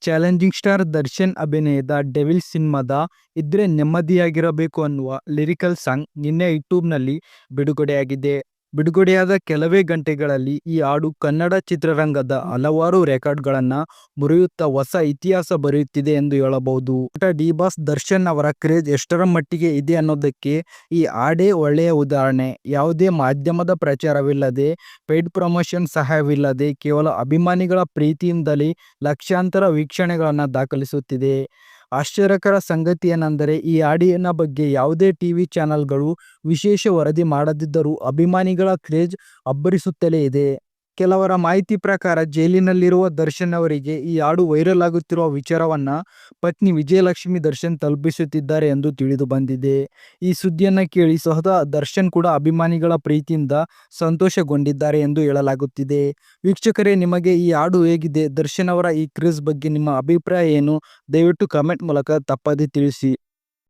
Challenging star Darshan ಅಭಿನಯದ devil ಸಿನಿಮಾದ ಇದ್ರೆ ನೆಮ್ಮದಿಯಾಗಿರಬೇಕು ಅನ್ನುವ ಲಿರಿಕಲ್ ಸಾಂಗ್ ನಿನ್ನೆ ಯೂಟ್ಯೂಬ್ನಲ್ಲಿ ಬಿಡುಗಡೆಯಾಗಿದೆ. ಬಿಡುಗಡೆಯಾದ ಕೆಲವೇ ಗಂಟೆಗಳಲ್ಲಿ ಈ ಹಾಡು ಕನ್ನಡ ಚಿತ್ರರಂಗದ ಹಲವಾರು ರೆಕಾರ್ಡ್ಗಳನ್ನು ಮುರಿಯುತ್ತಾ ಹೊಸ ಇತಿಹಾಸ ಬರೆಯುತ್ತಿದೆ ಎಂದು ಹೇಳಬಹುದು. ನಟ ಡಿ ಬಾಸ್ ದರ್ಶನ್ ಅವರ ಕ್ರೇಜ್ ಎಷ್ಟರ ಮಟ್ಟಿಗೆ ಇದೆ ಅನ್ನೋದಕ್ಕೆ ಈ ಹಾಡೇ ಒಳ್ಳೆಯ ಉದಾಹರಣೆ. ಯಾವುದೇ ಮಾಧ್ಯಮದ ಪ್ರಚಾರವಿಲ್ಲದೆ, ಪೇಡ್ ಪ್ರಮೋಷನ್ ಸಹಾಯವಿಲ್ಲದೆ ಕೇವಲ ಅಭಿಮಾನಿಗಳ ಪ್ರೀತಿಯಿಂದಲೇ ಲಕ್ಷಾಂತರ ವೀಕ್ಷಣೆಗಳನ್ನು ದಾಖಲಿಸುತ್ತಿದೆ. ಆಶ್ಚರ್ಯಕರ ಸಂಗತಿ ಏನೆಂದರೆ, ಈ ಹಾಡಿನ ಬಗ್ಗೆ ಯಾವುದೇ ಟಿವಿ ಚಾನೆಲ್ಗಳು ವಿಶೇಷ ವರದಿ ಮಾಡದಿದ್ದರೂ ಅಭಿಮಾನಿಗಳ ಕ್ರೇಜ್ ಅಬ್ಬರಿಸುತ್ತಲೇ ಇದೆ. ಕೆಲವರ ಮಾಹಿತಿ ಪ್ರಕಾರ ಜೈಲಿನಲ್ಲಿರುವ ದರ್ಶನ್ ಅವರಿಗೆ ಈ ಹಾಡು ವೈರಲ್ ಆಗುತ್ತಿರುವ ವಿಚಾರವನ್ನ ಪತ್ನಿ ವಿಜಯಲಕ್ಷ್ಮಿ ದರ್ಶನ್ ತಲುಪಿಸುತ್ತಿದ್ದಾರೆ ಎಂದು ತಿಳಿದು ಬಂದಿದೆ. ಈ ಸುದ್ದಿಯನ್ನ ಕೇಳಿ ಸಹ ದರ್ಶನ್ ಕೂಡ ಅಭಿಮಾನಿಗಳ ಪ್ರೀತಿಯಿಂದ ಸಂತೋಷಗೊಂಡಿದ್ದಾರೆ ಎಂದು ಹೇಳಲಾಗುತ್ತಿದೆ. ವೀಕ್ಷಕರೇ, ನಿಮಗೆ ಈ ಹಾಡು ಹೇಗಿದೆ? ದರ್ಶನ್ ಅವರ ಈ ಕ್ರೇಜ್ ಬಗ್ಗೆ ನಿಮ್ಮ ಅಭಿಪ್ರಾಯ ಏನು? ದಯವಿಟ್ಟು ಕಮೆಂಟ್ ಮೂಲಕ ತಪ್ಪದೆ ತಿಳಿಸಿ.